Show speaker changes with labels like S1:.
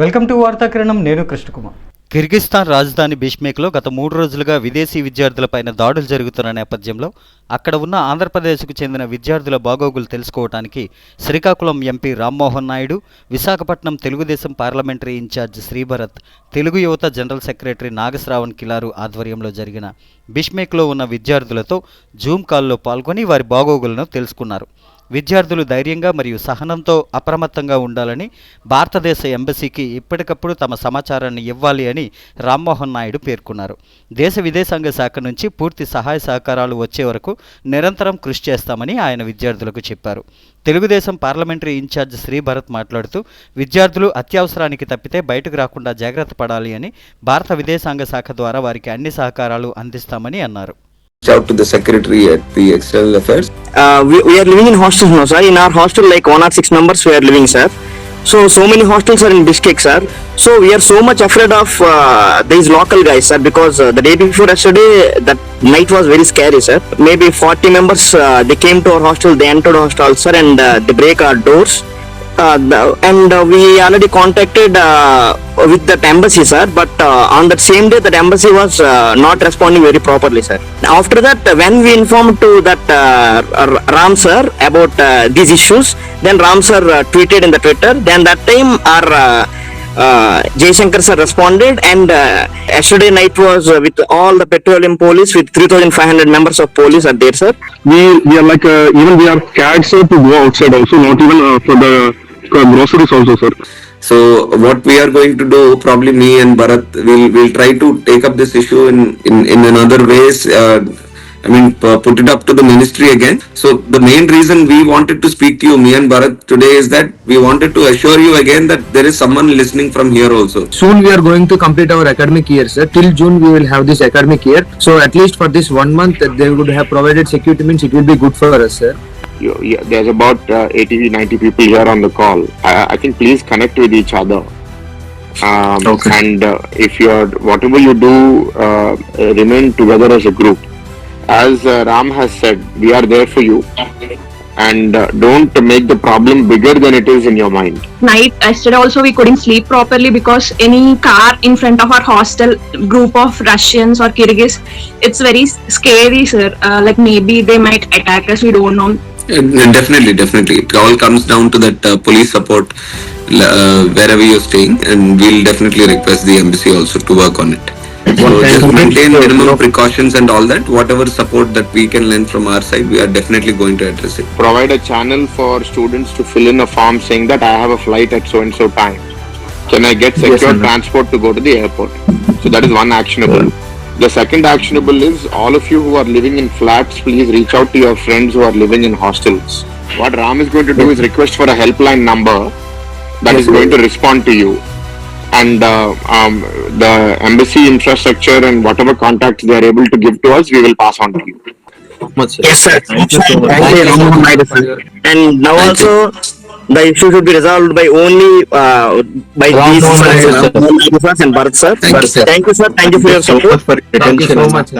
S1: Welcome to వార్తాకిరణం నేను కృష్ణకుమార్. కిర్గిస్థాన్ రాజధాని బిష్మేక్లో గత మూడు రోజులుగా విదేశీ విద్యార్థులపైన దాడులు జరుగుతున్న నేపథ్యంలో అక్కడ ఉన్న ఆంధ్రప్రదేశ్కు చెందిన విద్యార్థుల బాగోగులు తెలుసుకోవడానికి Srikakulam MP Rammohan Naidu Visakhapatnam Telugu Desam parliamentary in charge Sri Bharat Telugu యువత జనరల్ సెక్రటరీ నాగశ్రావణ్ కిలారు ఆధ్వర్యంలో జరిగిన బిష్మేక్లో ఉన్న విద్యార్థులతో జూమ్ కాల్లో పాల్గొని వారి బాగోగులను తెలుసుకున్నారు. విద్యార్థులు ధైర్యంగా మరియు సహనంతో అప్రమత్తంగా ఉండాలని భారతదేశ ఎంబసీకి ఎప్పటికప్పుడు తమ సమాచారాన్ని ఇవ్వాలి అని రామ్మోహన్ నాయుడు పేర్కొన్నారు. దేశ విదేశాంగ శాఖ నుంచి పూర్తి సహాయ సహకారాలు వచ్చే వరకు నిరంతరం కృషి చేస్తామని ఆయన విద్యార్థులకు చెప్పారు. Telugu Desam parliamentary in charge Sri Bharat మాట్లాడుతూ విద్యార్థులు అత్యవసరానికి తప్పితే బయటకు రాకుండా జాగ్రత్త పడాలి అని భారత విదేశాంగ శాఖ ద్వారా వారికి అన్ని సహకారాలు అందిస్తామని అన్నారు.
S2: Out to the secretary at the external affairs
S3: uh, we, we are living in hostels now, sir. In our hostel, like one or six members, we are living, sir. So, so many hostels are in Bishkek, sir. So, we are so much afraid of uh, these local guys, sir, because uh, the day before yesterday, that night was very scary, sir. Maybe 40 members, uh, they came to our hostel, they entered our hostel, sir, and uh, they break our doors. Uh, and uh, we already contacted uh, with that embassy, sir. But on that same day, that embassy was not responding very properly, sir. After that, when we informed to that Ram sir about these issues, then Ram sir tweeted in the Twitter. Then that time, our uh, Jaishankar sir responded, and uh, yesterday night was uh, with all the petroleum police with 3,500 members of police are there, sir.
S4: we we are like uh, even we are scared sir to go outside also not even uh, for the uh, groceries also sir
S2: so what we are going to do probably me and bharat will will try to take up this issue in in, in another ways uh, I mean, put it up to the ministry again. So the main reason we wanted to speak to you, me and Bharat, today is that we wanted to assure you again that there is someone listening from here also.
S5: soon we are going to complete our academic year sir till june we will have this academic year so at least for this one month uh, they would have provided security means it will be good for us sir
S6: you, yeah, there's about uh, 80 90 people here on the call i, I think please connect with each other um,
S4: Okay.
S6: and uh, if you're whatever you do uh, uh, remain together as a group as uh, ram has said we are there for you and uh, don't make the problem bigger than it is in your mind
S7: night yesterday also we couldn't sleep properly because any car in front of our hostel group of russians or kyrgyz it's very scary sir uh, like maybe they might attack us we don't know
S2: Definitely, definitely. It all comes down to that uh, police support uh, wherever you're staying, and we'll definitely request the embassy also to work on it. So just maintain minimum precautions and all that. Whatever support that we can lend from our side, we are definitely going to address it.
S6: provide a channel for students to fill in a form saying that I have a flight at so and so time. Can I get secure transport to go to the airport? So that is one actionable. The second actionable is all of you who are living in flats, please reach out to your friends who are living in hostels. What Ram is going to do is request for a helpline number that is going to respond to you. And uh, um, the embassy infrastructure and whatever contacts they are able to give to us, we will pass on to you.
S3: Yes, sir. Thank you, Ram Naidu, sir. And now
S2: Thank
S3: also, the issue should be resolved by only uh, by these
S5: Ram Naidu,
S3: sir,
S5: sir.
S3: and Bharat sir.
S2: Thank you, sir.
S3: Thank you, sir. Thank you for your support.
S5: thank you so much